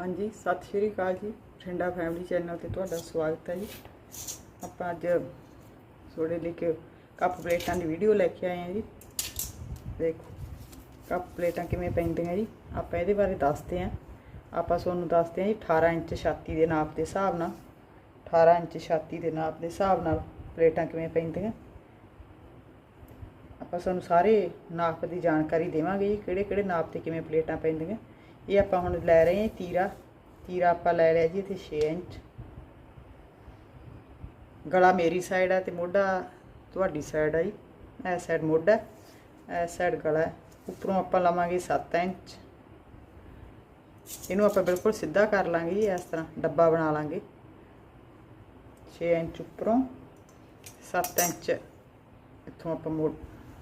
ਹਾਂਜੀ, ਸਤਿ ਸ਼੍ਰੀ ਅਕਾਲ ਜੀ। ਠੰਡਾ ਫੈਮਿਲੀ ਚੈਨਲ ਤੇ ਤੁਹਾਡਾ ਸਵਾਗਤ ਹੈ ਜੀ। ਆਪਾਂ ਅੱਜ ਤੁਹਾਡੇ ਲਈ ਕਿ ਕੱਪ ਪਲੇਟਾਂ ਦੀ ਵੀਡੀਓ ਲੈ ਕੇ ਆਏ ਹਾਂ ਜੀ। ਦੇਖੋ, ਕੱਪ ਪਲੇਟਾਂ ਕਿਵੇਂ ਪੈਂਦੀਆਂ ਜੀ, ਆਪਾਂ ਇਹਦੇ ਬਾਰੇ ਦੱਸਦੇ ਹਾਂ। ਆਪਾਂ ਤੁਹਾਨੂੰ ਦੱਸਦੇ ਹਾਂ ਜੀ 18 ਇੰਚ ਛਾਤੀ ਦੇ ਨਾਪ ਦੇ ਹਿਸਾਬ ਨਾਲ 18 ਇੰਚ ਛਾਤੀ ਦੇ ਨਾਪ ਦੇ ਹਿਸਾਬ ਨਾਲ ਪਲੇਟਾਂ ਕਿਵੇਂ ਪੈਂਦੀਆਂ। ਆਪਾਂ ਤੁਹਾਨੂੰ ਸਾਰੇ ਨਾਪ ਦੀ ਜਾਣਕਾਰੀ ਦੇਵਾਂਗੇ ਜੀ ਕਿਹੜੇ ਕਿਹੜੇ ਨਾਪ ਤੇ ਕਿਵੇਂ ਪਲੇਟਾਂ ਪੈਂਦੀਆਂ। ਇਹ ਆਪਾਂ ਹੁਣ ਲੈ ਰਹੇ ਹਾਂ ਤੀਰਾ। ਤੀਰਾ ਆਪਾਂ ਲੈ ਲਿਆ ਜੀ ਇੱਥੇ 6 ਇੰਚ। ਗਲਾ ਮੇਰੀ ਸਾਈਡ ਹੈ ਤੇ ਮੋਢਾ ਤੁਹਾਡੀ ਸਾਈਡ ਹੈ ਜੀ। ਇਹ ਸਾਈਡ ਮੋਢਾ ਇਹ ਸਾਈਡ ਗਲਾ ਹੈ। ਉੱਪਰੋਂ ਆਪਾਂ ਲਵਾਂਗੇ 7 ਇੰਚ। ਇਹਨੂੰ ਆਪਾਂ ਬਿਲਕੁਲ ਸਿੱਧਾ ਕਰ ਲਾਂਗੇ ਜੀ, ਇਸ ਤਰ੍ਹਾਂ ਡੱਬਾ ਬਣਾ ਲਾਂਗੇ। 6 ਇੰਚ ਉੱਪਰੋਂ 7 ਇੰਚ ਇੱਥੋਂ ਆਪਾਂ ਮੋੜ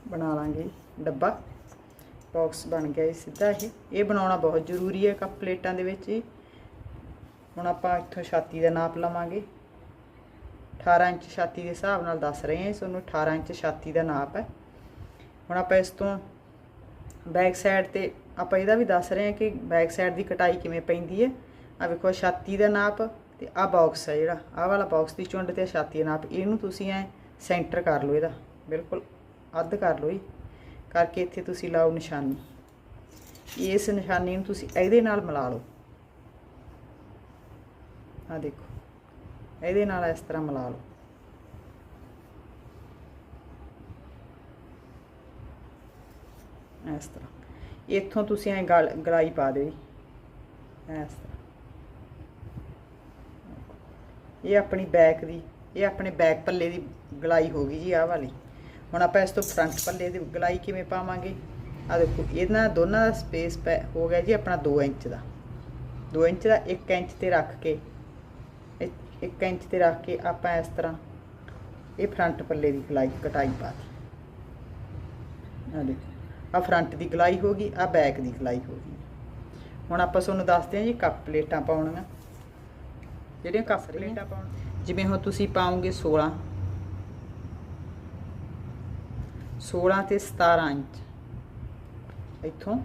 ਬਣਾ ਲਾਂਗੇ ਜੀ, ਡੱਬਾ। ਬਾਕਸ ਬਣ ਗਿਆ ਜੀ ਸਿੱਧਾ ਇਹ। ਇਹ ਬਣਾਉਣਾ ਬਹੁਤ ਜ਼ਰੂਰੀ ਹੈ ਕੱਪ ਪਲੇਟਾਂ ਦੇ ਵਿੱਚ ਜੀ। ਹੁਣ ਆਪਾਂ ਇੱਥੋਂ ਛਾਤੀ ਦਾ ਨਾਪ ਲਵਾਂਗੇ। 18 ਇੰਚ ਛਾਤੀ ਦੇ ਹਿਸਾਬ ਨਾਲ ਦੱਸ ਰਹੇ ਹਾਂ ਤੁਹਾਨੂੰ 18 ਇੰਚ ਛਾਤੀ ਦਾ ਨਾਪ ਹੈ। ਹੁਣ ਆਪਾਂ ਇਸ ਤੋਂ ਬੈਕ ਸਾਈਡ ਤੇ ਆਪਾਂ ਇਹਦਾ ਵੀ ਦੱਸ ਰਹੇ ਹਾਂ ਕਿ ਬੈਕ ਸਾਈਡ ਦੀ ਕਟਾਈ ਕਿਵੇਂ ਪੈਂਦੀ ਹੈ। ਆ ਵੇਖੋ ਛਾਤੀ ਦਾ ਨਾਪ ਤੇ ਆ ਬਾਕਸ ਹੈ ਜਿਹੜਾ। ਆਹ ਵਾਲਾ ਬਾਕਸ ਦੀ ਚੁੰਡ ਤੇ ਛਾਤੀ ਦਾ ਨਾਪ। ਇਹਨੂੰ ਤੁਸੀਂ ਐ ਸੈਂਟਰ ਕਰ ਲਓ ਇਹਦਾ। ਬਿਲਕੁਲ ਅੱਧ ਕਰ ਲਓ ਜੀ। ਕਰਕੇ ਇੱਥੇ ਤੁਸੀਂ ਲਾਓ ਨਿਸ਼ਾਨੀ। ਇਸ ਨਿਸ਼ਾਨੀ ਨੂੰ ਤੁਸੀਂ ਇਹਦੇ ਨਾਲ ਮਿਲਾ ਲਓ। ਆ ਦੇਖੋ, ਇਹਦੇ ਨਾਲ ਇਸ ਤਰ੍ਹਾਂ ਮਿਲਾ ਲਓ। ਇਸ ਤਰ੍ਹਾਂ। ਇੱਥੋਂ ਤੁਸੀਂ ਐ ਗਲਾਈ ਪਾ ਦਿਓ ਜੀ। ਇਸ ਤਰ੍ਹਾਂ। ਇਹ ਆਪਣੀ ਬੈਕ ਦੀ, ਇਹ ਆਪਣੇ ਬੈਕ ਪੱਲੇ ਦੀ ਗਲਾਈ ਹੋ ਗਈ ਜੀ, ਆਹ ਵਾਲੀ। ਹੁਣ ਆਪਾਂ ਇਸ ਤੋਂ ਫਰੰਟ ਪੱਲੇ ਦੀ ਗਲਾਈ ਕਿਵੇਂ ਪਾਵਾਂਗੇ? ਆ ਦੇਖੋ ਇਹਨਾਂ ਦੋਨਾਂ ਦਾ ਸਪੇਸ ਹੋ ਗਿਆ ਜੀ ਆਪਣਾ 2 ਇੰਚ ਦਾ। 2 ਇੰਚ ਦਾ 1 ਇੰਚ ਤੇ ਰੱਖ ਕੇ 1 ਇੰਚ ਤੇ ਰੱਖ ਕੇ ਆਪਾਂ ਇਸ ਤਰ੍ਹਾਂ ਇਹ ਫਰੰਟ ਪੱਲੇ ਦੀ ਗਲਾਈ ਕਟਾਈ ਪਾ ਦਿੱਤੀ। ਆ ਦੇਖੋ ਆ ਫਰੰਟ ਦੀ ਗਲਾਈ ਹੋ ਗਈ ਆ ਬੈਕ ਦੀ ਗਲਾਈ ਹੋ ਗਈ। ਹੁਣ ਆਪਾਂ ਤੁਹਾਨੂੰ ਦੱਸਦੇ ਹਾਂ ਜੀ ਕੱਪ ਪਲੇਟਾਂ ਪਾਉਣੀਆਂ। ਜਿਹੜੀਆਂ ਕੱਪ ਪਲੇਟਾਂ ਪਾਉਣ ਜਿਵੇਂ ਹੁਣ ਤੁਸੀਂ ਪਾਉਂਗੇ 16 16 ਤੇ 17 ਇੰਚ। ਇੱਥੋਂ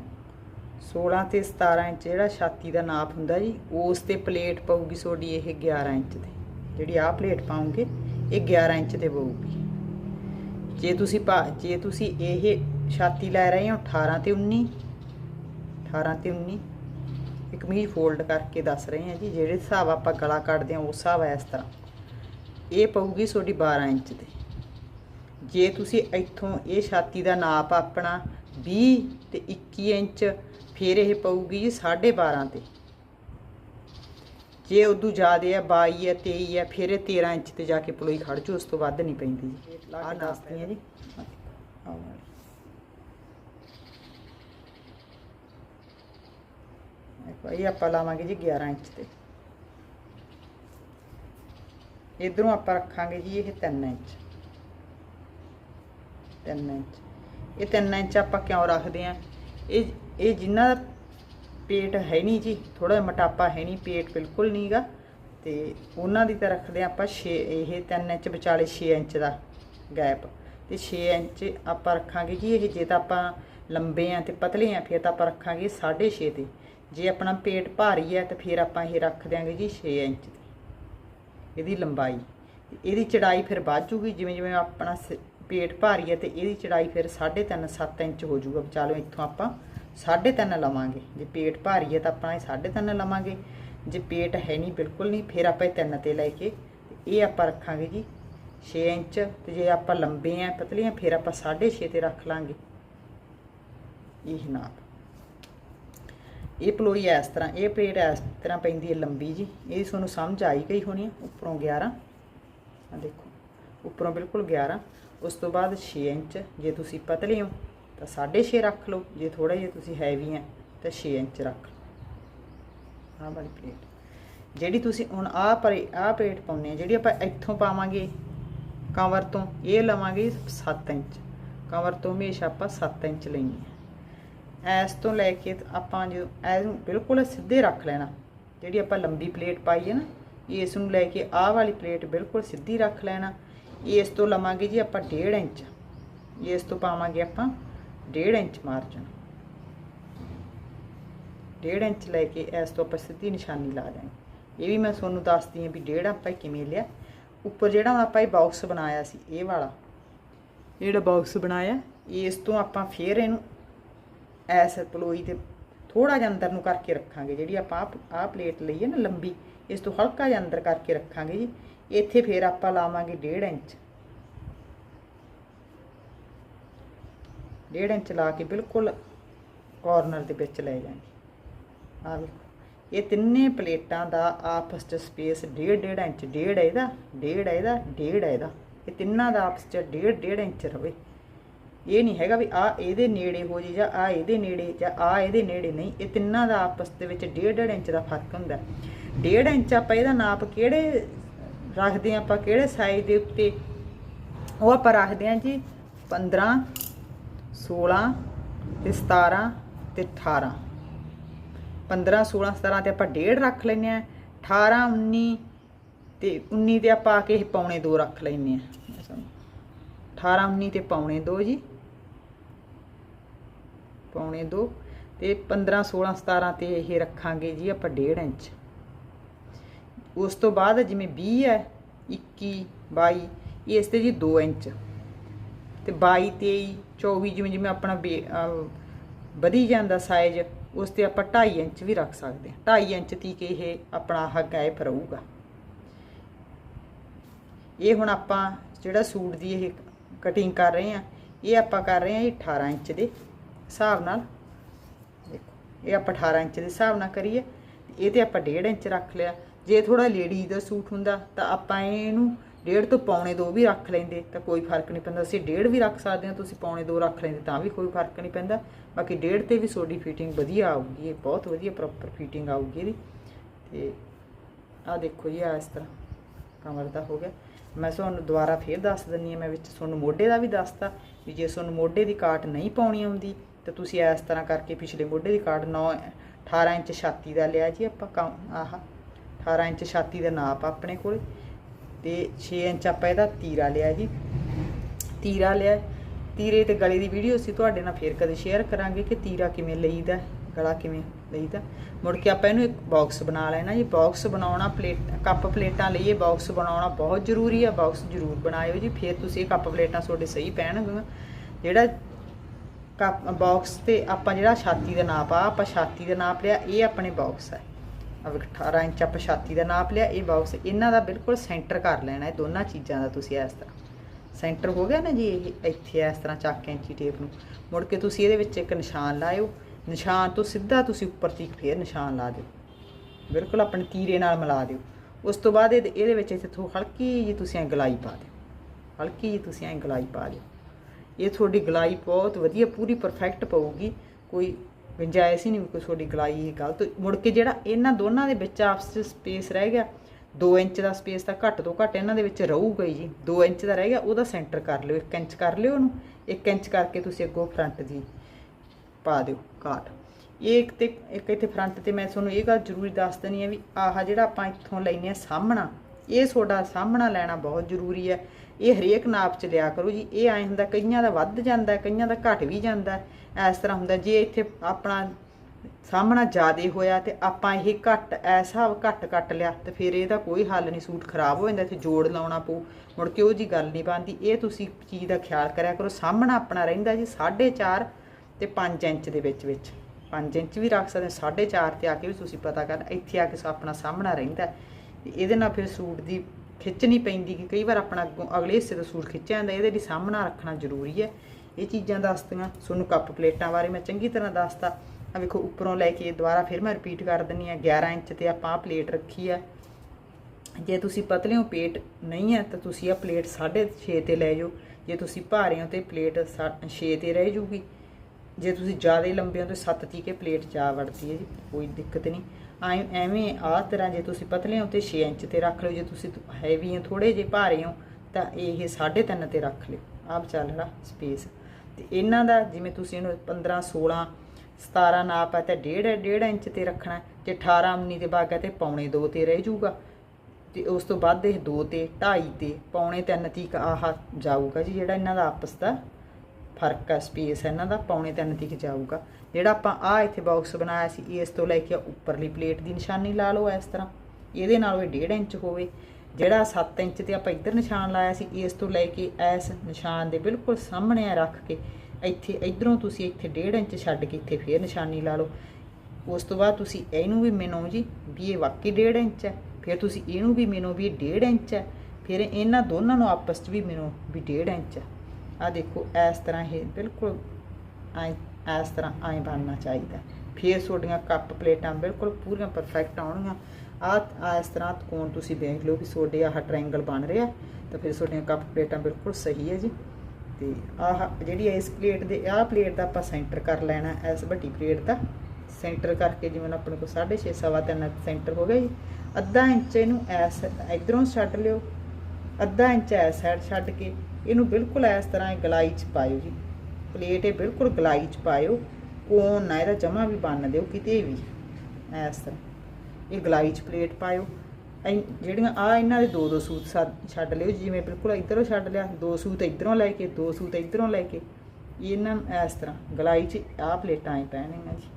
16 ਤੇ 17 ਇੰਚ ਜਿਹੜਾ ਛਾਤੀ ਦਾ ਨਾਪ ਹੁੰਦਾ ਜੀ, ਉਸ ਤੇ ਪਲੇਟ ਪਊਗੀ ਤੁਹਾਡੀ ਇਹ 11 ਇੰਚ ਤੇ ਜਿਹੜੀ ਆਹ ਪਲੇਟ ਪਾਉਂਗੇ, ਇਹ 11 ਇੰਚ ਤੇ ਪਊਗੀ। ਜੇ ਤੁਸੀਂ ਪਾ, ਜੇ ਤੁਸੀਂ ਇਹ ਛਾਤੀ ਲੈ ਰਹੇ ਹੋ 18 ਤੇ 19 18 ਤੇ 19 ਇੱਕ ਕਮੀਜ਼ ਫੋਲਡ ਕਰਕੇ ਦੱਸ ਰਹੇ ਹਾਂ ਜੀ, ਜਿਹੜੇ ਹਿਸਾਬ ਆਪਾਂ ਗਲਾ ਕੱਢਦੇ ਹਾਂ, ਉਸ ਹਿਸਾਬ ਹੈ ਇਸ ਤਰ੍ਹਾਂ। ਇਹ ਪਊਗੀ ਤੁਹਾਡੀ 12 ਇੰਚ ਤੇ ਜੇ ਤੁਸੀਂ ਇੱਥੋਂ ਇਹ ਛਾਤੀ ਦਾ ਨਾਪ ਆਪਣਾ 20 ਤੇ 21 ਇੰਚ ਫਿਰ ਇਹ ਪਊਗੀ ਜੀ 12.5 ਤੇ। ਜੇ ਉਦੋਂ ਜ਼ਿਆਦਾ ਹੈ 22 ਹੈ 23 ਹੈ ਫਿਰ ਇਹ 13 ਇੰਚ ਤੇ ਜਾ ਕੇ ਪਲੋਈ ਖੜ ਜੂ ਉਸ ਤੋਂ ਵੱਧ ਨਹੀਂ ਪੈਂਦੀ ਜੀ। ਆਹ ਦੱਸਦੀ ਹਾਂ ਜੀ। ਇਹ ਆਪਾਂ ਲਾਵਾਂਗੇ ਜੀ 11 ਇੰਚ ਤੇ। ਇਧਰੋਂ ਆਪਾਂ ਰੱਖਾਂਗੇ ਜੀ ਇਹ 3 ਇੰਚ। 3 ਇੰਚ। ਇਹ 3 ਇੰਚ ਆਪਾਂ ਕਿਉਂ ਰੱਖਦੇ ਆ? ਇਹ ਇਹ ਜਿੰਨਾ ਦਾ ਪੇਟ ਹੈ ਨਹੀਂ ਜੀ ਥੋੜਾ ਮੋਟਾਪਾ ਹੈ ਨਹੀਂ, ਪੇਟ ਬਿਲਕੁਲ ਨਹੀਂਗਾ ਤੇ ਉਹਨਾਂ ਦੀ ਤਾਂ ਰੱਖਦੇ ਆ ਆਪਾਂ 6 ਇਹ 3 ਇੰਚ ਵਿਚਾਲੇ 6 ਇੰਚ ਦਾ ਗੈਪ। ਤੇ 6 ਇੰਚ ਆਪਾਂ ਰੱਖਾਂਗੇ ਜੀ, ਇਹ ਜੇ ਤਾਂ ਆਪਾਂ ਲੰਬੇ ਆ ਤੇ ਪਤਲੇ ਆ, ਫਿਰ ਤਾਂ ਆਪਾਂ ਰੱਖਾਂਗੇ 6.5 ਤੇ। ਜੇ ਆਪਣਾ ਪੇਟ ਭਾਰੀ ਹੈ ਤਾਂ ਫਿਰ ਆਪਾਂ ਇਹ ਰੱਖ ਦਿਆਂਗੇ ਜੀ 6 ਇੰਚ ਦੀ ਇਹਦੀ ਲੰਬਾਈ। ਇਹਦੀ ਚੜਾਈ ਫਿਰ ਵੱਧ ਜੂਗੀ ਜਿਵੇਂ ਜਿਵੇਂ ਆਪਣਾ ਸ- ਪੇਟ ਭਾਰੀ ਹੈ ਤੇ ਇਹਦੀ ਚੜਾਈ ਫਿਰ 3.5 7 ਇੰਚ ਹੋ ਜਾਊਗਾ। ਵਿਚਾਲੋ ਇੱਥੋਂ ਆਪਾਂ 3.5 ਲਵਾਂਗੇ। ਜੇ ਪੇਟ ਭਾਰੀ ਹੈ ਤਾਂ ਆਪਾਂ ਇਹ 3.5 ਲਵਾਂਗੇ। ਜੇ ਪੇਟ ਹੈ ਨਹੀਂ, ਬਿਲਕੁਲ ਨਹੀਂ, ਫਿਰ ਆਪਾਂ ਇਹ 3 ਤੇ ਲੈ ਕੇ ਇਹ ਆਪਾਂ ਰੱਖਾਂਗੇ ਜੀ 6 ਇੰਚ। ਤੇ ਜੇ ਆਪਾਂ ਲੰਬੇ ਆ ਪਤਲੇ ਆ ਫਿਰ ਆਪਾਂ 6.5 ਤੇ ਰੱਖ ਲਾਂਗੇ। ਇਹ ਨਾਪ। ਇਹ ਪਲੋਈ ਇਸ ਤਰ੍ਹਾਂ, ਇਹ ਪਲੇਟ ਇਸ ਤਰ੍ਹਾਂ ਪੈਂਦੀ ਹੈ ਲੰਬੀ ਜੀ। ਇਹ ਤੁਹਾਨੂੰ ਸਮਝ ਆਈ ਗਈ ਹੋਣੀ ਹੈ ਉੱਪਰੋਂ 11 ਆ ਦੇਖੋ, ਉੱਪਰੋਂ ਬਿਲਕੁਲ 11 ਉਸ ਤੋਂ ਬਾਅਦ 6 ਇੰਚ ਜੇ ਤੁਸੀਂ ਪਤਲੇ ਹੋ, ਤਾਂ 6.5 ਰੱਖ ਲਓ। ਜੇ ਥੋੜਾ ਜਿਹਾ ਤੁਸੀਂ ਹੈਵੀ ਹੈ, ਤਾਂ 6 ਇੰਚ ਰੱਖ ਲਓ। ਆਹ ਵਾਲੀ ਪਲੇਟ ਜਿਹੜੀ ਤੁਸੀਂ ਹੁਣ ਆਹ ਪਰ ਆਹ ਪਲੇਟ ਪਾਉਨੇ ਆ, ਜਿਹੜੀ ਆਪਾਂ ਇੱਥੋਂ ਪਾਵਾਂਗੇ ਕਵਰ ਤੋਂ, ਇਹ ਲਵਾਂਗੇ 7 ਇੰਚ। ਕਵਰ ਤੋਂ ਹਮੇਸ਼ਾ ਆਪਾਂ 7 ਇੰਚ ਲੈਣੀ ਹੈ। ਐਸ ਤੋਂ ਲੈ ਕੇ ਆਪਾਂ ਜਦੋਂ ਐਸ ਨੂੰ ਬਿਲਕੁਲ ਸਿੱਧੇ ਰੱਖ ਲੈਣਾ, ਜਿਹੜੀ ਆਪਾਂ ਲੰਬੀ ਪਲੇਟ ਪਾਈ ਹੈ ਨਾ, ਇਸ ਨੂੰ ਲੈ ਕੇ ਆਹ ਵਾਲੀ ਪਲੇਟ ਬਿਲਕੁਲ ਸਿੱਧੀ ਰੱਖ ਲੈਣਾ। ਇਸ ਤੋਂ ਲਵਾਂਗੇ ਜੀ ਆਪਾਂ 1.5 ਇੰਚ। ਇਸ ਤੋਂ ਪਾਵਾਂਗੇ ਆਪਾਂ 1.5 ਇੰਚ ਮਾਰਜਨ 1.5 ਇੰਚ ਲੈ ਕੇ ਇਸ ਤੋਂ ਆਪਾਂ ਸਿੱਧੀ ਨਿਸ਼ਾਨੀ ਲਾ ਦਾਂਗੇ ਇਹ ਵੀ ਮੈਂ ਤੁਹਾਨੂੰ ਦੱਸਦੀ ਹਾਂ ਵੀ ਡੇਢ ਆਪਾਂ ਕਿਵੇਂ ਲਿਆ। ਉੱਪਰ ਜਿਹੜਾ ਆਪਾਂ ਇਹ ਬਾਕਸ ਬਣਾਇਆ ਸੀ, ਇਹ ਵਾਲਾ। ਇਹ ਜਿਹੜਾ ਬਾਕਸ ਬਣਾਇਆ, ਇਸ ਤੋਂ ਆਪਾਂ ਫੇਰ ਇਹਨੂੰ ਐਸ ਪਲੋਈ ਤੇ ਥੋੜਾ ਜਿਹਾ ਅੰਦਰ ਨੂੰ ਕਰਕੇ ਰੱਖਾਂਗੇ। ਜਿਹੜੀ ਆਪਾਂ ਆਹ ਪਲੇਟ ਲਈ ਹੈ ਨਾ ਲੰਬੀ, ਇਸ ਤੋਂ ਹਲਕਾ ਜਿਹਾ ਅੰਦਰ ਕਰਕੇ ਰੱਖਾਂਗੇ ਜੀ। ਇੱਥੇ ਫੇਰ ਆਪਾਂ ਲਾਵਾਂਗੇ 1.5 ਇੰਚ। 1.5 ਇੰਚ ਲਾ ਕੇ ਬਿਲਕੁਲ ਕਾਰਨਰ ਦੇ ਵਿੱਚ ਲੈ ਜਾਾਂਗੇ ਆ ਵੇਖੋ, ਇਹ ਤਿੰਨੇ ਪਲੇਟਾਂ ਦਾ ਆਪਸ ਚ ਸਪੇਸ 1.5 1.5 ਇੰਚ 1.5 ਇਹਦਾ 1.5 ਇਹਦਾ 1.5 ਇਹਦਾ। ਇਹ ਤਿੰਨਾਂ ਦਾ ਆਪਸ ਚ 1.5 1.5 ਇੰਚ ਰਵੇ। ਇਹ ਨਹੀਂ ਹੈਗਾ ਵੀ ਆ ਇਹਦੇ ਨੇੜੇ ਹੋ ਜੇ ਜਾਂ ਆ ਇਹਦੇ ਨੇੜੇ ਜਾਂ ਆ ਇਹਦੇ ਨੇੜੇ ਨਹੀਂ। ਇਹ ਤਿੰਨਾਂ ਦਾ ਆਪਸ ਦੇ ਵਿੱਚ 1.5 1.5 ਇੰਚ ਦਾ ਫ਼ਰਕ ਹੁੰਦਾ। 1.5 ਇੰਚ ਆਪਾਂ ਇਹਦਾ ਨਾਪ ਕਿਹੜੇ ਰੱਖਦੇ ਹਾਂ ਆਪਾਂ ਕਿਹੜੇ ਸਾਈਜ਼ ਦੇ ਉੱਤੇ? ਉਹ ਆਪਾਂ ਰੱਖਦੇ ਹਾਂ ਜੀ 15 16 ਤੇ 17 ਤੇ 18 15 16 17 ਤੇ ਆਪਾਂ ਡੇਢ ਰੱਖ ਲੈਨੇ ਆ 18 19 ਤੇ 19 ਤੇ ਆਪਾਂ ਆ ਕੇ ਇਹ ਪੌਣੇ 2 ਰੱਖ ਲੈਨੇ ਆ 18 19 ਤੇ ਪੌਣੇ 2 ਜੀ। ਪੌਣੇ 2 ਤੇ 15 16 17 ਤੇ ਇਹ ਰੱਖਾਂਗੇ ਜੀ ਆਪਾਂ 1.5 ਇੰਚ। ਉਸ ਤੋਂ ਬਾਅਦ ਜਿਵੇਂ 20 ਹੈ 21 22 ਇਸ ਤੇ ਜੀ 2 ਇੰਚ। ਤੇ 22 23 24 ਜਿਵੇਂ ਜਿਵੇਂ ਆਪਣਾ ਬੇ- ਵਧੀ ਜਾਂਦਾ ਸਾਈਜ਼ ਉਸ ਤੇ ਆਪਾਂ 2.5 ਇੰਚ ਵੀ ਰੱਖ ਸਕਦੇ ਹਾਂ। 2.5 ਇੰਚ ਤੀਕ ਇਹ ਆਪਣਾ ਆਹ ਗੈਪ ਰਹੂਗਾ। ਇਹ ਹੁਣ ਆਪਾਂ ਜਿਹੜਾ ਸੂਟ ਦੀ ਇਹ ਕਟਿੰਗ ਕਰ ਰਹੇ ਆ ਇਹ ਆਪਾਂ ਕਰ ਰਹੇ ਆ ਇਹ 18 ਇੰਚ ਦੇ ਹਿਸਾਬ ਨਾਲ। ਦੇਖੋ, ਇਹ ਆਪਾਂ 18 ਇੰਚ ਦੇ ਹਿਸਾਬ ਨਾਲ ਕਰੀਏ ਇਹ ਤੇ ਆਪਾਂ 1.5 ਇੰਚ ਰੱਖ ਲਿਆ। ਜੇ ਥੋੜਾ ਲੇਡੀਜ਼ ਦਾ ਸੂਟ ਹੁੰਦਾ ਤਾਂ ਆਪਾਂ ਇਹਨੂੰ ਡੇਢ ਤੋਂ ਪੌਣੇ 2 ਵੀ ਰੱਖ ਲੈਂਦੇ, ਤਾਂ ਕੋਈ ਫ਼ਰਕ ਨਹੀਂ ਪੈਂਦਾ। ਅਸੀਂ ਡੇਢ ਵੀ ਰੱਖ ਸਕਦੇ ਹਾਂ, ਤੁਸੀਂ ਪੌਣੇ 2 ਰੱਖ ਲੈਂਦੇ, ਤਾਂ ਵੀ ਕੋਈ ਫ਼ਰਕ ਨਹੀਂ ਪੈਂਦਾ। ਬਾਕੀ ਡੇਢ ਤੇ ਵੀ ਤੁਹਾਡੀ ਫਿਟਿੰਗ ਵਧੀਆ ਆਊਗੀ, ਇਹ ਬਹੁਤ ਵਧੀਆ ਪ੍ਰੋਪਰ ਫਿਟਿੰਗ ਆਊਗੀ ਇਹਦੀ। ਤੇ ਆ ਦੇਖੋ ਜੀ ਆ ਇਸ ਤਰ੍ਹਾਂ ਕਮਰ ਦਾ ਹੋ ਗਿਆ। ਮੈਂ ਤੁਹਾਨੂੰ ਦੁਬਾਰਾ ਫੇਰ ਦੱਸ ਦਿੰਨੀ ਆ ਮੈਂ ਵਿੱਚ ਤੁਹਾਨੂੰ ਮੋਢੇ ਦਾ ਵੀ ਦੱਸਤਾ ਵੀ ਜੇ ਤੁਹਾਨੂੰ ਮੋਢੇ ਦੀ ਕਾਟ ਨਹੀਂ ਪਾਉਣੀ ਆਉਂਦੀ, ਤਾਂ ਤੁਸੀਂ ਇਸ ਤਰ੍ਹਾਂ ਕਰਕੇ ਪਿਛਲੇ ਮੋਢੇ ਦੀ ਕਾਟ 9 18 ਇੰਚ ਛਾਤੀ ਦਾ ਲਿਆ ਜੀ ਆਪਾਂ ਕਮ- ਆਹ। 18 ਇੰਚ ਛਾਤੀ ਦਾ ਨਾਪ ਆ ਆਪਣੇ ਕੋਲ ਤੇ 6 ਇੰਚ ਆਪਾਂ ਇਹਦਾ ਤੀਰਾ ਲਿਆ ਜੀ ਤੀਰਾ ਲਿਆ। ਤੀਰੇ ਤੇ ਗਲੇ ਦੀ ਵੀਡੀਓ ਅਸੀਂ ਤੁਹਾਡੇ ਨਾਲ ਫੇਰ ਕਦੇ ਸ਼ੇਅਰ ਕਰਾਂਗੇ ਕਿ ਤੀਰਾ ਕਿਵੇਂ ਲਈਦਾ, ਗਲਾ ਕਿਵੇਂ ਲਈਦਾ। ਮੁੜ ਕੇ ਆਪਾਂ ਇਹਨੂੰ ਇੱਕ ਬਾਕਸ ਬਣਾ ਲੈਣਾ। ਜੀ ਬਾਕਸ ਬਣਾਉਣਾ ਪਲੇਟ, ਕੱਪ ਪਲੇਟਾਂ ਲਈ ਇਹ ਬਾਕਸ ਬਣਾਉਣਾ ਬਹੁਤ ਜ਼ਰੂਰੀ ਆ। ਬਾਕਸ ਜ਼ਰੂਰ ਬਣਾਇਓ ਜੀ। ਫਿਰ ਤੁਸੀਂ ਇਹ ਕੱਪ ਪਲੇਟਾਂ ਤੁਹਾਡੇ ਸਹੀ ਪੈਣਗੀਆਂ ਜਿਹੜਾ ਕੱਪ ਬਾਕਸ ਤੇ ਆਪਾਂ ਜਿਹੜਾ ਛਾਤੀ ਦਾ ਨਾਪ ਆ, ਆਪਾਂ ਛਾਤੀ ਦਾ ਨਾਪ ਲਿਆ, ਇਹ ਆਪਣੇ ਬਾਕਸ ਹੈ ਆ। 18 ਇੰਚ ਆਪਾਂ ਛਾਤੀ ਦਾ ਨਾਪ ਲਿਆ, ਇਹ ਬਾਕਸ ਇਹਨਾਂ ਦਾ ਬਿਲਕੁਲ ਸੈਂਟਰ ਕਰ ਲੈਣਾ ਇਹ ਦੋਨਾਂ ਚੀਜ਼ਾਂ ਦਾ ਤੁਸੀਂ ਇਸ ਤਰ੍ਹਾਂ। ਸੈਂਟਰ ਹੋ ਗਿਆ ਨਾ ਜੀ, ਇਹ ਇੱਥੇ ਇਸ ਤਰ੍ਹਾਂ ਚੱਕ ਕੈਂਚੀ ਟੇਪ ਨੂੰ। ਮੁੜ ਕੇ ਤੁਸੀਂ ਇਹਦੇ ਵਿੱਚ ਇੱਕ ਨਿਸ਼ਾਨ ਲਾਇਓ। ਨਿਸ਼ਾਨ ਤੋਂ ਸਿੱਧਾ ਤੁਸੀਂ ਉੱਪਰ ਤੀਕ ਫੇਰ ਨਿਸ਼ਾਨ ਲਾ ਦਿਓ। ਬਿਲਕੁਲ ਆਪਣੇ ਤੀਰੇ ਨਾਲ ਮਿਲਾ ਦਿਓ। ਉਸ ਤੋਂ ਬਾਅਦ ਇਹਦੇ ਇਹਦੇ ਵਿੱਚ ਇੱਥੇ ਥੋ ਹਲਕੀ ਜੀ ਤੁਸੀਂ ਐ ਗਲਾਈ ਪਾ ਦਿਓ। ਹਲਕੀ ਜੀ ਤੁਸੀਂ ਐ ਗਲਾਈ ਪਾ ਦਿਓ। ਇਹ ਤੁਹਾਡੀ ਗਲਾਈ ਬਹੁਤ ਵਧੀਆ, ਪੂਰੀ ਪਰਫੈਕਟ ਪਊਗੀ। ਕੋਈ ਗੁੰਜਾਇਸ਼ ਹੀ ਨਹੀਂ ਕੋਈ ਤੁਹਾਡੀ ਗਲਾਈ ਇਹ ਗਲਤ ਮੁੜ ਕੇ ਜਿਹੜਾ ਇਹਨਾਂ ਦੋਨਾਂ ਦੇ ਵਿੱਚ ਆਪਸ ਵਿੱਚ ਸਪੇਸ ਰਹਿ ਗਿਆ 2 ਇੰਚ ਦਾ ਸਪੇਸ ਤਾਂ ਘੱਟ ਤੋਂ ਘੱਟ ਇਹਨਾਂ ਦੇ ਵਿੱਚ ਰਹੂਗਾ ਹੀ ਜੀ। 2 ਇੰਚ ਦਾ ਰਹਿ ਗਿਆ, ਉਹਦਾ ਸੈਂਟਰ ਕਰ ਲਿਓ 1 ਇੰਚ ਕਰ ਲਿਓ ਉਹਨੂੰ 1 ਇੰਚ ਕਰਕੇ ਤੁਸੀਂ ਅੱਗੋਂ ਫਰੰਟ ਦੀ ਪਾ ਦਿਓ ਕਾਟ ਇਹ ਇੱਕ ਤੇ, ਇੱਕ ਇੱਥੇ ਫਰੰਟ ਤੇ ਮੈਂ ਤੁਹਾਨੂੰ ਇਹ ਗੱਲ ਜ਼ਰੂਰੀ ਦੱਸ ਦਣੀ ਹੈ ਵੀ ਆਹ ਜਿਹੜਾ ਆਪਾਂ ਇੱਥੋਂ ਲੈਨੇ ਆ ਸਾਹਮਣਾ, ਇਹ ਤੁਹਾਡਾ ਸਾਹਮਣਾ ਲੈਣਾ ਬਹੁਤ ਜ਼ਰੂਰੀ ਹੈ। ਇਹ ਹਰੇਕ ਨਾਪ ਚ ਲਿਆ ਕਰੋ ਜੀ। ਇਹ ਐਂ ਹੁੰਦਾ, ਕਈਆਂ ਦਾ ਵੱਧ ਜਾਂਦਾ, ਕਈਆਂ ਦਾ ਘਟ ਵੀ ਜਾਂਦਾ। ਇਸ ਤਰ੍ਹਾਂ ਹੁੰਦਾ, ਜੇ ਇੱਥੇ ਆਪਣਾ ਸਾਹਮਣਾ ਜ਼ਿਆਦੇ ਹੋਇਆ ਤੇ ਆਪਾਂ ਇਹ ਘੱਟ ਐਸਾ ਘੱਟ ਕੱਟ ਲਿਆ ਤੇ ਫਿਰ ਇਹਦਾ ਕੋਈ ਹੱਲ ਨਹੀਂ, ਸੂਟ ਖਰਾਬ ਹੋ ਜਾਂਦਾ, ਇੱਥੇ ਜੋੜ ਲਾਉਣਾ ਪਊ। ਮੁੜ ਕੇ ਉਹ ਜੀ ਗੱਲ ਨਹੀਂ ਬਣਦੀ। ਇਹ ਤੁਸੀਂ ਚੀਜ਼ ਦਾ ਖਿਆਲ ਕਰਿਆ ਕਰੋ, ਸਾਹਮਣਾ ਆਪਣਾ ਰਹਿੰਦਾ ਜੀ 4.5 ਤੇ 5 ਇੰਚ ਦੇ ਵਿੱਚ ਵਿੱਚ। 5 ਇੰਚ ਵੀ ਰੱਖ ਸਕਦੇ 4.5 ਤੇ ਆ ਕੇ ਵੀ ਤੁਸੀਂ ਪਤਾ ਕਰਨਾ, ਇੱਥੇ ਆ ਕੇ ਆਪਣਾ ਸਾਹਮਣਾ ਰਹਿੰਦਾ। ਤੇ ਇਹਦੇ ਨਾਲ ਫਿਰ ਸੂਟ ਦੀ ਖਿੱਚਣੀ ਪੈਂਦੀ ਕਿ ਕਈ ਵਾਰ ਆਪਣਾ ਅੱਗੋਂ ਅਗਲੇ ਹਿੱਸੇ ਤੋਂ ਸੂਟ ਖਿੱਚਿਆ ਜਾਂਦਾ, ਇਹਦੇ ਲਈ ਸਾਹਮਣਾ ਰੱਖਣਾ ਜ਼ਰੂਰੀ ਹੈ। ਇਹ ਚੀਜ਼ਾਂ ਦੱਸਦੀਆਂ ਤੁਹਾਨੂੰ ਕੱਪ ਪਲੇਟਾਂ ਬਾਰੇ ਮੈਂ ਚੰਗੀ ਤਰ੍ਹਾਂ ਦੱਸਤਾ। ਆ ਵੇਖੋ, ਉੱਪਰੋਂ ਲੈ ਕੇ ਦੁਬਾਰਾ ਫਿਰ ਮੈਂ ਰਿਪੀਟ ਕਰ ਦਿੰਨੀ ਆ 11 ਇੰਚ ਤੇ ਆਪਾਂ ਆਹ ਪਲੇਟ ਰੱਖੀ ਆ ਜੇ ਤੁਸੀਂ ਪਤਲੇ ਹੋ ਪੇਟ ਨਹੀਂ ਹੈ, ਤਾਂ ਤੁਸੀਂ ਆ ਪਲੇਟ 6.5 ਤੇ ਲੈ ਜਾਓ। ਜੇ ਤੁਸੀਂ ਭਾਰੇ ਹੋ, ਤੇ ਪਲੇਟ 6 ਤੇ ਰਹਿ ਜੂਗੀ ਜੇ ਤੁਸੀਂ ਜ਼ਿਆਦਾ ਲੰਬੇ ਹੋ, ਤਾਂ 7 ਤੀਕੇ ਪਲੇਟ ਜਾ ਵੜਦੀ ਹੈ ਜੀ, ਕੋਈ ਦਿੱਕਤ ਨਹੀਂ। ਐਵੇਂ ਆਹ ਤਰ੍ਹਾਂ ਜੇ ਤੁਸੀਂ ਪਤਲੇ ਹੋ ਤੇ 6 ਇੰਚ ਤੇ ਰੱਖ ਲਿਓ। ਜੇ ਤੁਸੀਂ ਹੈਵੀ ਹੋ ਥੋੜੇ ਜਿਹੇ ਭਾਰੇ ਹੋ, ਤਾਂ ਇਹ 3.5 ਤੇ ਰੱਖ ਲਿਓ। ਆਹ ਚੱਲ ਰਿਹਾ ਸਪੇਸ ਤੇ ਇਹਨਾਂ ਦਾ ਜਿਵੇਂ ਤੁਸੀਂ ਇਹਨੂੰ 15 16 17 ਨਾਪ ਹੈ ਤਾਂ 1.5 1.5 ਇੰਚ ਤੇ ਰੱਖਣਾ। ਜੇ 18 19 ਦੇ ਬਾਗਾ ਤੇ ਪੌਣੇ 2 ਤੇ ਰਹਿ ਜਾਊਗਾ। ਤੇ ਉਸ ਤੋਂ ਬਾਅਦ ਇਹ 2 ਤੇ 2.5 ਤੇ, ਪੌਣੇ 3 ਤੀਕ ਆਹ ਜਾਊਗਾ ਜੀ। ਜਿਹੜਾ ਇਹਨਾਂ ਦਾ ਆਪਸ ਦਾ ਫ਼ਰਕ ਹੈ ਸਪੇਸ ਇਹਨਾਂ ਦਾ ਪੌਣੇ 3 ਤੀਕ ਜਾਊਗਾ। ਜਿਹੜਾ ਆਪਾਂ ਆ ਇੱਥੇ ਬਾਕਸ ਬਣਾਇਆ ਸੀ ਇਸ ਤੋਂ ਲੈ ਕੇ ਉੱਪਰਲੀ ਪਲੇਟ ਦੀ ਨਿਸ਼ਾਨੀ ਲਾ ਲਓ ਇਸ ਤਰ੍ਹਾਂ। ਇਹਦੇ ਨਾਲ ਇਹ 1.5 ਇੰਚ ਹੋਵੇ। ਜਿਹੜਾ 7 ਇੰਚ ਤੇ ਆਪਾਂ ਇੱਧਰ ਨਿਸ਼ਾਨ ਲਾਇਆ ਸੀ ਇਸ ਤੋਂ ਲੈ ਕੇ ਇਸ ਨਿਸ਼ਾਨ ਦੇ ਬਿਲਕੁਲ ਸਾਹਮਣੇ ਆ ਰੱਖ ਕੇ, ਇੱਥੇ ਇਧਰੋਂ ਤੁਸੀਂ ਇੱਥੇ 1.5 ਇੰਚ ਛੱਡ ਕੇ ਇੱਥੇ ਫੇਰ ਨਿਸ਼ਾਨੀ ਲਾ ਲਓ। ਉਸ ਤੋਂ ਬਾਅਦ ਤੁਸੀਂ ਇਹਨੂੰ ਵੀ ਮਿਣੋ ਜੀ, ਵੀ ਇਹ ਵਾਕਈ 1.5 ਇੰਚ ਹੈ। ਫਿਰ ਤੁਸੀਂ ਇਹਨੂੰ ਵੀ ਮਿਣੋ ਵੀ ਇਹ 1.5 ਇੰਚ ਹੈ। ਫਿਰ ਇਹਨਾਂ ਦੋਨਾਂ ਨੂੰ ਆਪਸ 'ਚ ਵੀ ਮਿਣੋ ਵੀ 1.5 ਇੰਚ ਹੈ। ਆ ਦੇਖੋ, ਇਸ ਤਰ੍ਹਾਂ ਇਹ ਬਿਲਕੁਲ ਐ ਇਸ ਤਰ੍ਹਾਂ ਐ ਬਣਨਾ ਚਾਹੀਦਾ। ਫਿਰ ਤੁਹਾਡੀਆਂ ਕੱਪ ਪਲੇਟਾਂ ਬਿਲਕੁਲ ਪੂਰੀਆਂ ਪਰਫੈਕਟ ਆਉਣਗੀਆਂ। ਆ ਇਸ ਤਰ੍ਹਾਂ ਕੋਣ ਤੁਸੀਂ ਦੇਖ ਲਓ ਵੀ ਤੁਹਾਡੇ ਆਹ ਟ੍ਰਾਇੰਗਲ ਬਣ ਰਿਹਾ, ਤਾਂ ਫਿਰ ਤੁਹਾਡੀਆਂ ਕੱਪ ਪਲੇਟਾਂ ਬਿਲਕੁਲ ਸਹੀ ਹੈ ਜੀ। ਤੇ ਆਹ ਜਿਹੜੀ ਇਸ ਪਲੇਟ ਦੇ, ਆਹ ਪਲੇਟ ਦਾ ਆਪਾਂ ਸੈਂਟਰ ਕਰ ਲੈਣਾ, ਇਸ ਵੱਡੀ ਪਲੇਟ ਦਾ। ਸੈਂਟਰ ਕਰਕੇ ਜਿਵੇਂ ਆਪਣੇ ਕੋਲ 6.5 ਸਵਾ ਤਿੰਨ ਸੈਂਟਰ ਹੋ ਗਿਆ ਜੀ। ਅੱਧਾ ਇੰਚ ਇਹਨੂੰ ਐਸ ਇਧਰੋਂ ਛੱਡ ਲਿਓ। ਅੱਧਾ ਇੰਚ ਐਸ ਸਾਈਡ ਛੱਡ ਕੇ ਇਹਨੂੰ ਬਿਲਕੁਲ ਇਸ ਤਰ੍ਹਾਂ ਇਹ ਗਲਾਈ 'ਚ ਪਾਇਓ ਜੀ। ਪਲੇਟ ਇਹ ਬਿਲਕੁਲ ਗਲਾਈ 'ਚ ਪਾਇਓ, ਕੋਨ ਨਾ ਇਹਦਾ ਜਮਾ ਵੀ ਬੰਨ ਦਿਓ, ਕਿਤੇ ਵੀ। ਇਸ ਤਰ੍ਹਾਂ। ਇਹ ਗਲਾਈ 'ਚ ਪਲੇਟ ਪਾਇਓ। ਜਿਹੜੀਆਂ ਆ ਇਹਨਾਂ ਦੇ ਦੋ ਦੋ ਸੂਤ ਸਾ- ਛੱਡ ਲਿਓ, ਜਿਵੇਂ ਬਿਲਕੁਲ ਇਧਰੋਂ ਛੱਡ ਲਿਆ, ਦੋ ਸੂਤ ਇਧਰੋਂ ਲੈ ਕੇ, ਦੋ ਸੂਤ ਇਧਰੋਂ ਲੈ ਕੇ। ਇਹਨਾਂ ਇਸ ਤਰ੍ਹਾਂ, ਗਲਾਈ 'ਚ ਆ ਪਲੇਟਾਂ ਐ ਪੈਣਗੀਆਂ ਜੀ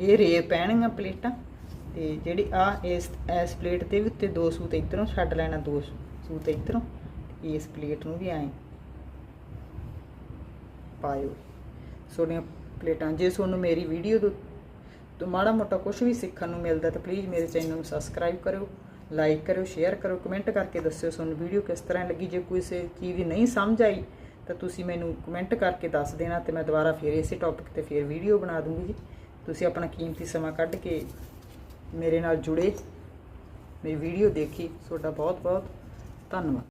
ਇਹ ਰੇ ਪੈਣਗੀਆਂ ਪਲੇਟਾਂ, ਤੇ ਜਿਹੜੀ ਆ ਇਸ ਇਸ ਪਲੇਟ ਤੇ ਵੀ ਉੱਤੇ ਦੋ ਸੂਤ ਇਧਰੋਂ ਛੱਡ ਲੈਣਾ, ਦੋ ਸੂਤ ਇਧਰੋਂ। ਇਸ ਪਲੇਟ ਨੂੰ ਵੀ ਐਂ ਪਾਇਓ। ਸੋਡੀਆਂ ਪਲੇਟਾਂ, ਜੇ ਤੁਹਾਨੂੰ ਮੇਰੀ ਵੀਡੀਓ ਤੋਂ ਤੋਂ ਮਾੜਾ ਮੋਟਾ ਕੁਝ ਵੀ ਸਿੱਖਣ ਨੂੰ ਮਿਲਦਾ ਤਾਂ ਪਲੀਜ਼ ਮੇਰੇ ਚੈਨਲ ਨੂੰ ਸਬਸਕ੍ਰਾਈਬ ਕਰਿਓ ਲਾਈਕ ਕਰਿਓ ਸ਼ੇਅਰ ਕਰਿਓ ਕਮੈਂਟ ਕਰਕੇ ਦੱਸਿਓ ਤੁਹਾਨੂੰ ਵੀਡੀਓ ਕਿਸ ਤਰ੍ਹਾਂ ਲੱਗੀ। ਜੇ ਕੋਈ ਚੀਜ਼ ਦੀ ਨਹੀਂ ਸਮਝ ਆਈ ਤਾਂ ਤੁਸੀਂ ਮੈਨੂੰ ਕਮੈਂਟ ਕਰਕੇ ਦੱਸ ਦੇਣਾ ਤੇ ਮੈਂ ਦੁਬਾਰਾ ਫੇਰ ਇਸੇ ਟੌਪਿਕ ਤੇ ਫੇਰ ਵੀਡੀਓ ਬਣਾ ਦੂੰਗੀ ਜੀ। ਤੁਸੀਂ ਆਪਣਾ ਕੀਮਤੀ ਸਮਾਂ ਕੱਢ ਕੇ ਮੇਰੇ ਨਾਲ ਜੁੜੇ, ਮੇਰੀ ਵੀਡੀਓ ਦੇਖੀ। ਤੁਹਾਡਾ ਬਹੁਤ ਬਹੁਤ ਧੰਨਵਾਦ।